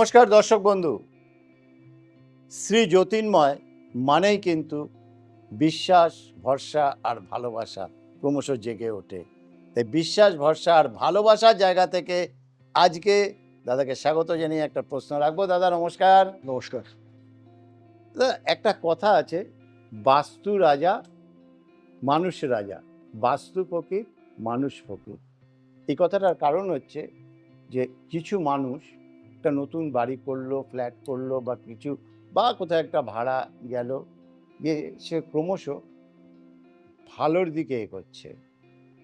নমস্কার দর্শক বন্ধু। শ্রী জ্যোতির্ময় মানেই কিন্তু বিশ্বাস ভরসা আর ভালোবাসা ক্রমশ জেগে ওঠে। তাই বিশ্বাস ভরসা আর ভালোবাসার জায়গা থেকে আজকে দাদাকে স্বাগত জানিয়ে একটা প্রশ্ন রাখব। দাদা নমস্কার। নমস্কার। দাদা, একটা কথা আছে বাস্তু রাজা মানুষ রাজা। বাস্তু ফকির মানুষ ফকির এই কথাটার কারণ হচ্ছে যে কিছু মানুষ একটা নতুন বাড়ি করল ফ্ল্যাট করল বা কিছু, বা কোথাও একটা ভাড়া গেল গিয়ে সে ক্রমশ ভালোর দিকে এগোচ্ছে।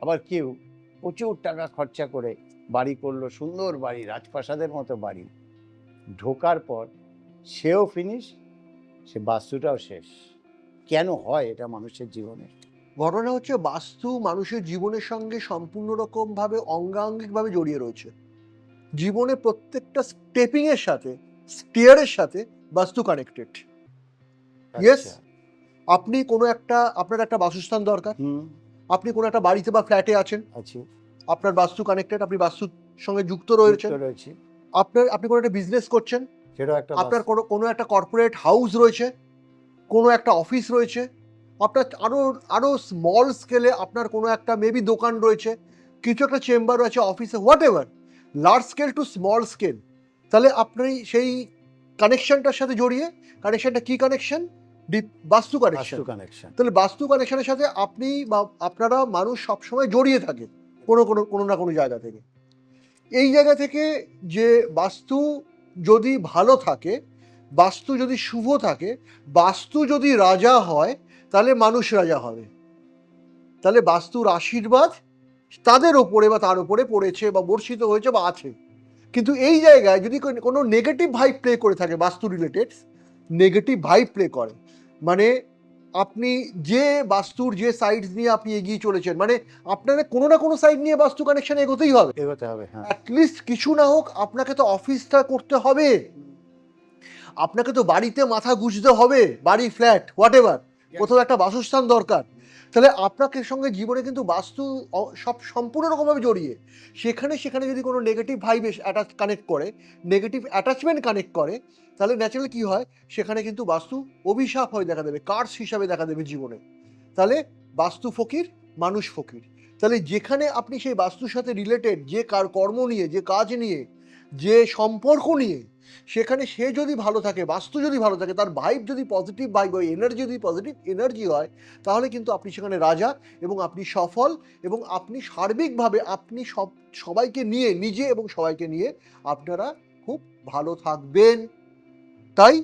আবার কেউ প্রচুর টাকা খরচা করে বাড়ি করল, সুন্দর বাড়ি, রাজপ্রাসাদের মতো বাড়ি। ঢোকার পর সেও ফিনিশ সে বাস্তুটাও শেষ। কেন হয় এটা মানুষের জীবনে ঘটনা হচ্ছে বাস্তু মানুষের জীবনের সঙ্গে সম্পূর্ণ রকমভাবে অঙ্গাঙ্গিকভাবে জড়িয়ে রয়েছে। জীবনে প্রত্যেকটা স্টেপিং এর সাথে স্টিয়ারের সাথে বাস্তু কানেক্টেড. আচ্ছা। আপনি কোনো একটা আপনার একটা বাসস্থান দরকার। আপনি কোনো একটা বাড়িতে বা ফ্ল্যাটে আছেন। আপনার বাস্তু কানেক্টেড আপনি বাস্তুর সঙ্গে যুক্ত রয়েছেন। যুক্ত আপনার আপনি কোনো একটা বিজনেস করছেন। আপনার। কোনো কোনো একটা কর্পোরেট হাউস রয়েছে। কোনো একটা অফিস রয়েছে। আপনার আরও আরও স্মল স্কেলে আপনার কোনো একটা মেবি দোকান রয়েছে। কিছু একটা চেম্বার রয়েছে অফিসে whatever large scale to small scale তাহলে আপনি সেই কানেকশনটার সাথে জড়িয়ে কানেকশনটা কি কানেকশন বাস্তু কানেকশন কানেকশন তাহলে বাস্তু কানেকশনের সাথে আপনি বা আপনারা মানুষ সবসময় জড়িয়ে থাকে কোনো কোনো কোনো না কোনো জায়গা থেকে। এই জায়গা থেকে যে বাস্তু যদি ভালো থাকে বাস্তু যদি শুভ থাকে বাস্তু যদি রাজা হয় তাহলে মানুষ রাজা হবে। তাহলে বাস্তুর আশীর্বাদ তাদের ওপরে বা তার উপরে পড়েছে বা বর্ষিত হয়েছে বা আছে। কিন্তু এই জায়গায় যদি কোনো নেগেটিভ ভাইব প্লে করে থাকে বাস্তু রিলেটেড নেগেটিভ ভাইব প্লে করে। মানে আপনি যে বাস্তুর যে সাইডস নিয়ে আপনি এগিয়ে চলেছেন মানে আপনারা কোনো না কোনো সাইড নিয়ে বাস্তু কানেকশন এগোতেই হবে। এগোতে হবে হ্যাঁ। অ্যাটলিস্ট কিছু না হোক আপনাকে তো অফিসটা করতে হবে। আপনাকে তো বাড়িতে মাথা গুঁজতে হবে বাড়ি ফ্ল্যাট হোয়াট এভার কোথাও একটা বাসস্থান দরকার। তাহলে আপনাকে সঙ্গে জীবনে কিন্তু বাস্তু সব সম্পূর্ণ রকমভাবে জড়িয়ে, সেখানে সেখানে যদি কোনো নেগেটিভ ভাইবে অ্যাটাচ কানেক্ট করে নেগেটিভ অ্যাটাচমেন্ট কানেক্ট করে, তাহলে ন্যাচারালি কী হয়? সেখানে কিন্তু বাস্তু অভিশাপ হয়ে দেখা দেবে কার্স হিসাবে দেখা দেবে জীবনে। তাহলে বাস্তু ফকির, মানুষ ফকির। তাহলে যেখানে আপনি সেই বাস্তুর সাথে রিলেটেড যে কার কর্ম নিয়ে, যে কাজ নিয়ে যে সম্পর্ক নিয়ে সেখানে সে যদি ভালো থাকে, বাস্তু যদি ভালো থাকে, তার ভাইব যদি পজিটিভ ভাইব হয় এনার্জি যদি পজিটিভ এনার্জি হয়, তাহলে কিন্তু আপনি সেখানে রাজা এবং আপনি সফল এবং আপনি সার্বিকভাবে আপনি সব, সবাইকে নিয়ে, নিজে এবং সবাইকে নিয়ে আপনারা খুব ভালো থাকবেন। তাই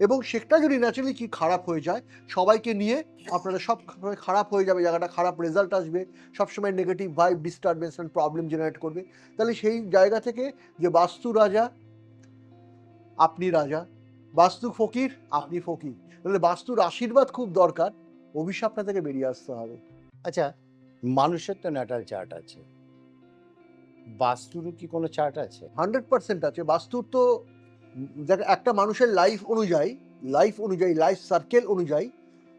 এবং সেটা যদি ন্যাচারালি কি খারাপ হয়ে যায় সবাইকে নিয়ে আপনারা সব সময় খারাপ হয়ে যাবে জায়গাটা খারাপ রেজাল্ট আসবে সবসময় negative vibe disturbance and problem generate করবে। তাহলে সেই জায়গা থেকে যে বাস্তু রাজা আপনি রাজা বাস্তু ফকির আপনি ফকির। তাহলে বাস্তুর আশীর্বাদ খুব দরকার অভিশাপটা থেকে বেরিয়ে আসতে হবে। আচ্ছা। মানুষের তো ন্যাটাল চার্ট আছে। বাস্তুরও কি কোনো চার্ট আছে? হান্ড্রেড পার্সেন্ট আছে। বাস্তুর তো দেখ একটা মানুষের লাইফ অনুযায়ী লাইফ অনুযায়ী লাইফ সার্কেল অনুযায়ী,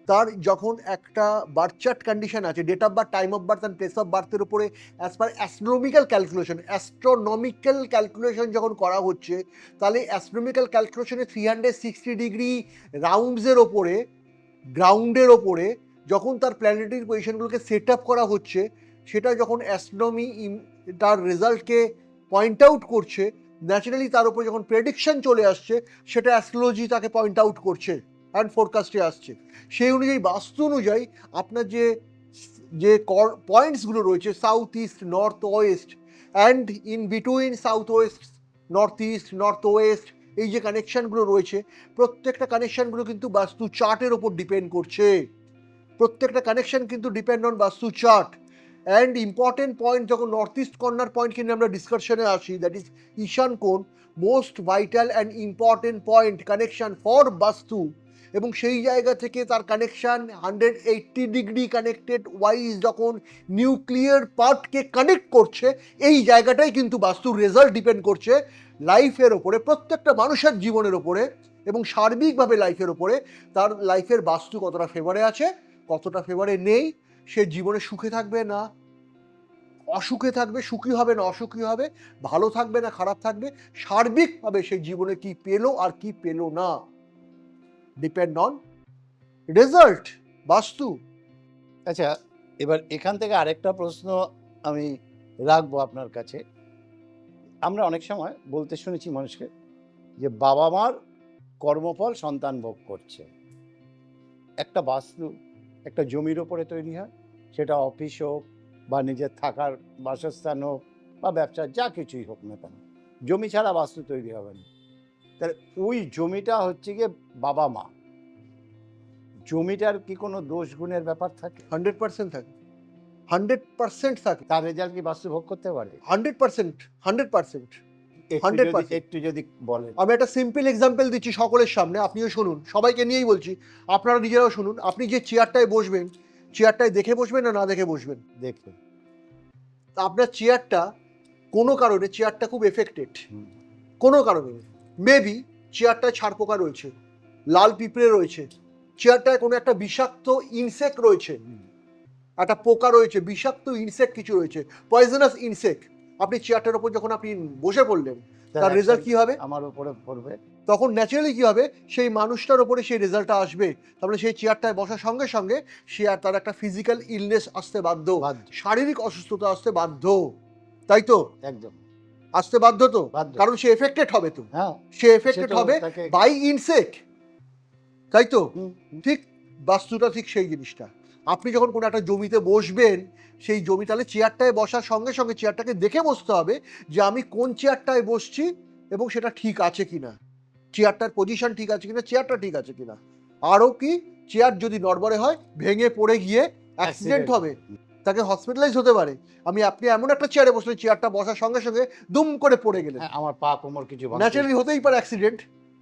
তার যখন একটা বার্থ চার্ট কন্ডিশন আছে date of birth time of birth and place of বার্থের উপরে as per astronomical calculation astronomical calculation যখন করা হচ্ছে, তাহলে অ্যাস্ট্রোনমিক্যাল ক্যালকুলেশনে থ্রি হান্ড্রেড সিক্সটি ডিগ্রি রাউন্ডসের ওপরে গ্রাউন্ডের ওপরে যখন তার প্ল্যানেটারি পজিশনগুলোকে সেট আপ করা হচ্ছে, সেটা যখন অ্যাস্ট্রোনমি তার রেজাল্টকে পয়েন্ট আউট করছে ন্যাচারালি তার উপর যখন প্রেডিকশন চলে আসছে, সেটা অ্যাস্ট্রোলজি তাকে পয়েন্ট আউট করছে অ্যান্ড ফোরকাস্টে আসছে। সেই অনুযায়ী বাস্তু অনুযায়ী আপনার যে যে কর পয়েন্টসগুলো রয়েছে south east north west and in between south west north east north west এই যে কানেকশানগুলো রয়েছে, প্রত্যেকটা কানেকশানগুলো কিন্তু বাস্তু চার্টের ওপর ডিপেন্ড করছে। প্রত্যেকটা কানেকশন কিন্তু depend on vastu chart and important point যখন নর্থ ইস্ট কর্নার পয়েন্ট কিনে আমরা ডিসকাশনে আসি দ্যাট ইজ ঈশান কোণ most vital and important point connection for vastu এবং সেই জায়গা থেকে তার connection hundred eighty degree connected wise যখন নিউক্লিয়ার পার্টকে কানেক্ট করছে, এই জায়গাটাই কিন্তু বাস্তুর রেজাল্ট ডিপেন্ড করছে লাইফের ওপরে, প্রত্যেকটা মানুষের জীবনের ওপরে এবং সার্বিকভাবে লাইফের ওপরে, তার লাইফের বাস্তু কতটা ফেভারে আছে, কতটা ফেভারে নেই সে জীবনে সুখে থাকবে না? অসুখে থাকবে, সুখী হবে না, অসুখী হবে? ভালো থাকবে না, খারাপ থাকবে? সার্বিকভাবে সে জীবনে কি পেল আর কি পেল না? ডিপেন্ড অন রেজাল্ট বাস্তু। আচ্ছা এবার এখান থেকে আরেকটা প্রশ্ন আমি রাখব আপনার কাছে। আমরা অনেক সময় বলতে শুনেছি মানুষকে যে বাবা মার কর্মফল সন্তান ভোগ করছে। একটা বাস্তু একটা জমির ওপরে তৈরি হয়। সেটা অফিস হোক বা নিজের থাকার বাসস্থান হোক বা ব্যবসা যা কিছুই হোক না কেন জমি ছাড়া বাস্তু তৈরি হবে না। তাহলে ওই জমিটা হচ্ছে গিয়ে বাবা মা। জমিটার কি কোনো দোষ গুণের ব্যাপার থাকে? হান্ড্রেড পার্সেন্ট থাকে। হান্ড্রেড পার্সেন্ট থাকে। তার রেজাল্ট কি বাস্তু ভোগ করতে পারে? Hundred percent hundred percent. একটু 100% যদি- একটু যদি বলেন। আমি একটা সিম্পল এক্সাম্পল দিচ্ছি সকলের সামনে আপনিও শুনুন সবাইকে নিয়েই বলছি আপনারা নিজেরাও শুনুন আপনি যে চেয়ারটায় বসবেন চেয়ারটায় দেখে বসবেন না না দেখে বসবেন? দেখুন। তা আপনার চেয়ারটা কোনো কারণে চেয়ারটা খুব এফেক্টেড কোনো কারণে মেবি চেয়ারটায় ছাড় পোকা রয়েছে লাল পিঁপড়ে রয়েছে চেয়ারটায় কোনো একটা বিষাক্ত ইনসেক্ট রয়েছে একটা পোকা রয়েছে বিষাক্ত ইনসেক্ট কিছু রয়েছে পয়জনাস ইনসেক্ট আপনি চেয়ারটার উপর যখন আপনি বসে পড়লেন তার রেজাল্ট কি হবে? আমার উপরে পড়বে। তখন ন্যাচারালি কি হবে? সেই মানুষটার উপরে সেই রেজাল্টটা আসবে। তারপরে সেই চেয়ারটায় বসার সঙ্গে সঙ্গে সে আর তার একটা ফিজিক্যাল ইলনেস আসতে বাধ্য। শারীরিক অসুস্থতা আসতে বাধ্য। তাই তো? একদম। আসতে বাধ্য তো? কারণ সে এফেক্টেড হবে তো। হ্যাঁ সে এফেক্টেড হবে বাই ইনসেক্ট তাই তো। ঠিক বাস্তুটা ঠিক সেই জিনিসটা। আপনি যখন কোনো একটা জমিতে বসবেন সেই জমি তাহলে চেয়ারটায় বসার সঙ্গে সঙ্গে চেয়ারটাকে দেখে বসতে হবে যে আমি কোন চেয়ারটায় বসছি এবং সেটা ঠিক আছে কি না চেয়ারটার পজিশন ঠিক আছে কিনা চেয়ারটা ঠিক আছে কিনা। আরও কি চেয়ার যদি নড়বড়ে হয় ভেঙে পড়ে গিয়ে অ্যাক্সিডেন্ট হবে। তাকে হসপিটালাইজ হতে পারে। আমি আপনি এমন একটা চেয়ারে বসলেন চেয়ারটা বসার সঙ্গে সঙ্গে দুম করে পড়ে গেলেন। হ্যাঁ, আমার পা কোমর কিছু ন্যাচারালি হতেই পারে অ্যাক্সিডেন্ট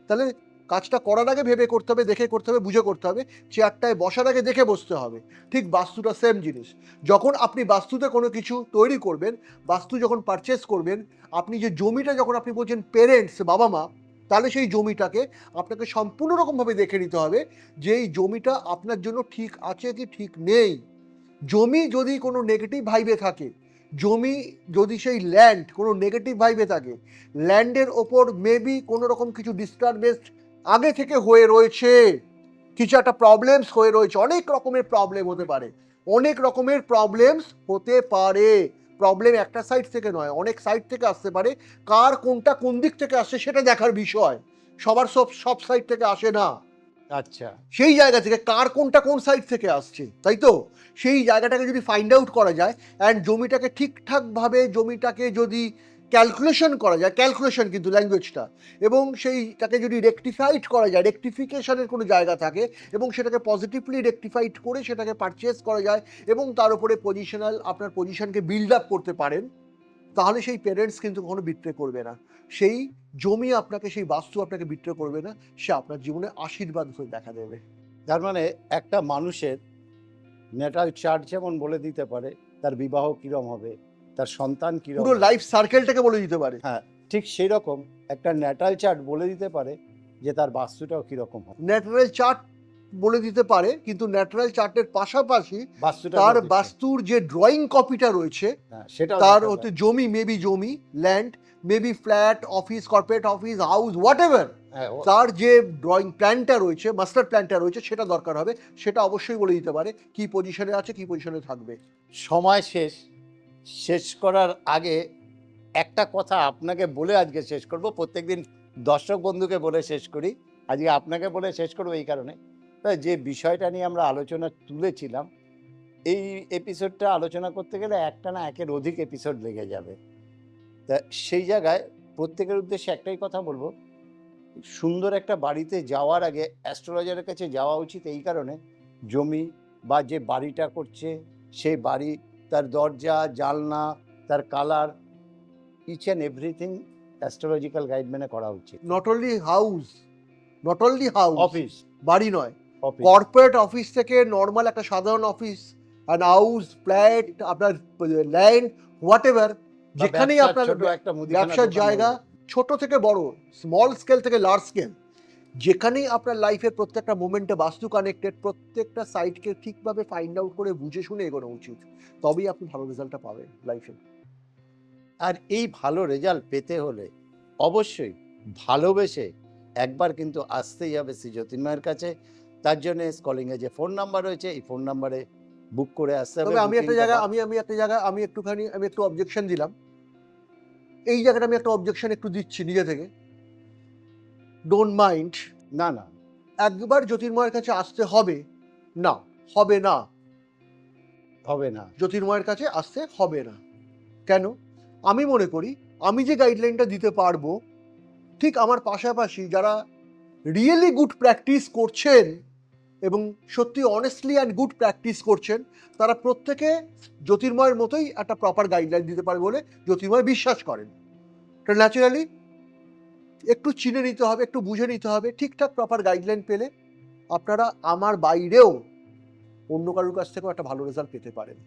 তাহলে কাজটা করার আগে ভেবে করতে হবে, দেখে করতে হবে, বুঝে করতে হবে, চেয়ারটায় বসার আগে দেখে বসতে হবে। ঠিক বাস্তুটা সেম জিনিস। যখন আপনি বাস্তুতে কোনো কিছু তৈরি করবেন, বাস্তু যখন পারচেস করবেন, আপনি যে জমিটা যখন আপনি বলছেন পেরেন্টস বাবা মা, তাহলে সেই জমিটাকে আপনাকে সম্পূর্ণ রকমভাবে দেখে নিতে হবে যে এই জমিটা আপনার জন্য ঠিক আছে কি ঠিক নেই। জমি যদি কোনো নেগেটিভ ভাইবে থাকে, জমি যদি সেই ল্যান্ড কোনো নেগেটিভ ভাইবে থাকে ল্যান্ডের ওপর মেবি কোনো রকম কিছু ডিস্টারবেন্স আগে থেকে হয়ে রয়েছে। কিছু একটা প্রবলেমস হয়ে রয়েছে। অনেক রকমের প্রবলেম হতে পারে। অনেক রকমের প্রবলেমস হতে পারে। প্রবলেম একটা সাইড থেকে নয় অনেক সাইড থেকে আসতে পারে। কার কোনটা কোন দিক থেকে আসছে সেটা দেখার বিষয়। সবার সব সব সাইড থেকে আসে না। আচ্ছা। সেই জায়গা থেকে কার কোনটা কোন সাইড থেকে আসছে তাই তো? সেই জায়গাটাকে যদি ফাইন্ড আউট করা যায় অ্যান্ড জমিটাকে ঠিকঠাকভাবে জমিটাকে যদি ক্যালকুলেশন করা যায় ক্যালকুলেশন কিন্তু ল্যাঙ্গুয়েজটা এবং সেইটাকে যদি রেকটিফাইড করা যায় রেকটিফিকেশনের কোনো জায়গা থাকে, এবং সেটাকে পজিটিভলি রেকটিফাইড করে সেটাকে পারচেস করা যায়, এবং তার উপরে পজিশনাল আপনার পজিশনকে বিল্ড আপ করতে পারেন, তাহলে সেই প্যারেন্টস কিন্তু কখনো বিট্রে করবে না। সেই জমি আপনাকে, সেই বাস্তু আপনাকে বিট্রে করবে না, সে আপনার জীবনে আশীর্বাদ হয়ে দেখা দেবে। তার মানে একটা মানুষের নেটাল চার্ট যেমন বলে দিতে পারে, তার বিবাহ কিরম হবে তার সন্তান কি পুরো লাইফ সার্কেলটাকে বলে দিতে পারে। হ্যাঁ ঠিক সেই রকম একটা ন্যাটাল চার্ট বলে দিতে পারে যে তার বাস্তুটাও কীরকম হবে ন্যাচারাল চার্ট বলে দিতে পারে কিন্তু ন্যাচারাল চার্টের পাশাপাশি তার বাস্তুর যে ড্রয়িং কপিটা রয়েছে হ্যাঁ, সেটাও তার হতে জমি মেবি জমি land maybe flat office corporate office house whatever তার যে ড্রয়িং প্ল্যানটা রয়েছে মাস্টার প্ল্যানটা রয়েছে সেটা দরকার হবে সেটা অবশ্যই বলে দিতে পারে কি পজিশনে আছে কি পজিশনে থাকবে। সময় শেষ। শেষ করার আগে একটা কথা আপনাকে বলে আজকে শেষ করব। প্রত্যেকদিন দর্শক বন্ধুকে বলে শেষ করি। আজকে আপনাকে বলে শেষ করব এই কারণে। তা যে বিষয়টা নিয়ে আমরা আলোচনা তুলেছিলাম, এই এপিসোডটা আলোচনা করতে গেলে একটা না একের অধিক এপিসোড লেগে যাবে। তা সেই জায়গায় প্রত্যেকের উদ্দেশ্যে একটাই কথা বলব, সুন্দর একটা বাড়িতে যাওয়ার আগে অ্যাস্ট্রোলজারের কাছে যাওয়া উচিত এই কারণে। জমি বা যে বাড়িটা করছে সেই বাড়ি তার দরজা জালনা তার colour each and everything astrological guide মেনে করা উচিত। Not only house not only house office বাড়ি নয় কর্পোরেট অফিস থেকে নর্মাল একটা সাধারণ অফিস অ্যান্ড হাউস ফ্ল্যাট আপনার ল্যান্ড হোয়াট এভার যেখানেই আপনার একটা ব্যবসার জায়গা। ছোট থেকে বড় স্মল স্কেল থেকে লার্জ স্কেল যেখানেই আপনার লাইফের প্রত্যেকটা মোমেন্টে বাস্তু কানেক্টেড প্রত্যেকটা সাইটকে ঠিকভাবে ফাইন্ড আউট করে বুঝে শুনে এগোনো উচিত। তবেই আপনি ভালো রেজাল্টটা পাবেন লাইফে আর এই ভালো রেজাল্ট পেতে হলে অবশ্যই ভালোবেসে একবার কিন্তু আসতেই হবে শ্রী জ্যোতির্ময়ের কাছে। তার জন্য স্কলিংয়ে যে ফোন নাম্বার রয়েছে এই ফোন নাম্বারে বুক করে আসতে হবে আমি একটা জায়গায় আমি আমি একটা জায়গায় আমি একটুখানি আমি একটু অবজেকশন দিলাম। এই জায়গাটা আমি একটা অবজেকশন একটু দিচ্ছি নিজে থেকে। ডোন্ট মাইন্ড না না। একবার জ্যোতির্ময়ের কাছে আসতে হবে, না হবে না। হবে না। জ্যোতির্ময়ের কাছে আসতে হবে না। কেন? আমি মনে করি, আমি যে গাইডলাইনটা দিতে পারব, ঠিক আমার পাশাপাশি যারা রিয়েলি গুড প্র্যাকটিস করছেন এবং সত্যি অনেস্টলি অ্যান্ড গুড প্র্যাকটিস করছেন, তারা প্রত্যেকে জ্যোতির্ময়ের মতোই একটা প্রপার গাইডলাইন দিতে পারে বলে জ্যোতির্ময় বিশ্বাস করেন। তো ন্যাচারালি একটু চিনে নিতে হবে, একটু বুঝে নিতে হবে, ঠিকঠাক প্রপার গাইডলাইন পেলে আপনারা আমার বাইরেও অন্য কারোর কাছ থেকেও একটা ভালো রেজাল্ট পেতে পারেন।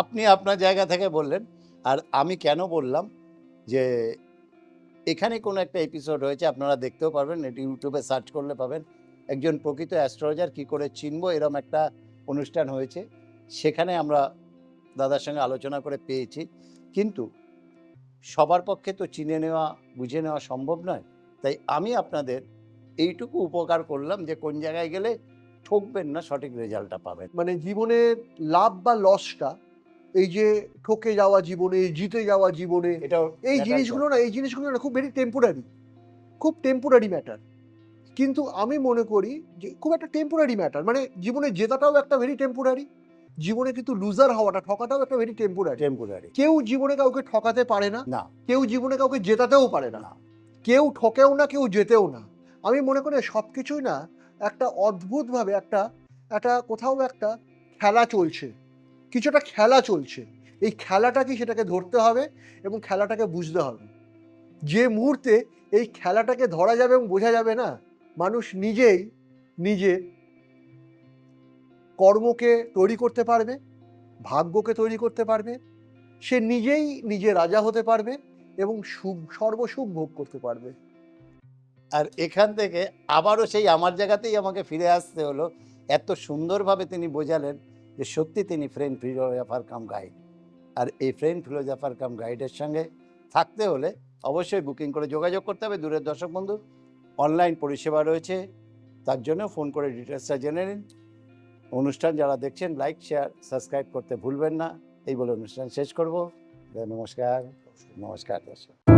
আপনি আপনার জায়গা থেকে বললেন, আর আমি কেন বললাম যে এখানে কোনো একটা এপিসোড হয়েছে, আপনারা দেখতেও পারবেন, এটি ইউটিউবে সার্চ করলে পাবেন, একজন প্রকৃত অ্যাস্ট্রোলজার কি করে চিনবো, এরম একটা অনুষ্ঠান হয়েছে, সেখানে আমরা দাদার সঙ্গে আলোচনা করে পেয়েছি, কিন্তু সবার পক্ষে তো চিনে নেওয়া বুঝে নেওয়া সম্ভব নয়। তাই আমি আপনাদের এইটুকু উপকার করলাম যে কোন জায়গায় গেলে ঠকবেন না সঠিক রেজাল্টটা পাবেন। মানে জীবনের লাভ বা লসটা এই যে ঠকে যাওয়া জীবনে জিতে যাওয়া জীবনে এটা এই জিনিসগুলো না এই জিনিসগুলো না খুব ভেরি টেম্পোরারি খুব টেম্পোরারি ম্যাটার কিন্তু আমি মনে করি যে খুব একটা টেম্পোরারি ম্যাটার মানে জীবনে জেতাটাও একটা ভেরি টেম্পোরারি জীবনে কিন্তু লুজার হওয়াটা ঠকাটাও একটা ভেরি টেম্পোরারি টেম্পোরারি কেউ জীবনে কাউকে ঠকাতে পারে না না। কেউ জীবনে কাউকে জেতাতেও পারে না। কেউ ঠকেও না কেউ জেতেও না। আমি মনে করি সব কিছুই না একটা অদ্ভুতভাবে একটা একটা কোথাও একটা খেলা চলছে। কিছু একটা খেলা চলছে। এই খেলাটা কি সেটাকে ধরতে হবে এবং খেলাটাকে বুঝতে হবে। যে মুহূর্তে এই খেলাটাকে ধরা যাবে এবং বোঝা যাবে না মানুষ নিজেই নিজের কর্মকে তৈরি করতে পারবে, ভাগ্যকে তৈরি করতে পারবে, সে নিজেই নিজে রাজা হতে পারবে এবং সুখ, সর্বসুখ ভোগ করতে পারবে। আর এখান থেকে আবারও সেই আমার জায়গাতেই আমাকে ফিরে আসতে হলো, এত সুন্দরভাবে তিনি বোঝালেন যে সত্যি তিনি ফ্রেন্ড ফিলোজাফার কাম গাইড আর এই ফ্রেন্ড ফিলোজাফার কাম গাইডের সঙ্গে থাকতে হলে অবশ্যই বুকিং করে যোগাযোগ করতে হবে। দূরের দর্শক বন্ধু অনলাইন পরিষেবা রয়েছে, তার জন্য ফোন করে ডিটেলসটা জেনে নিন। অনুষ্ঠান যারা দেখছেন লাইক শেয়ার সাবস্ক্রাইব করতে ভুলবেন না। এই বলে অনুষ্ঠান শেষ করব। নমস্কার। নমস্কার, দর্শক।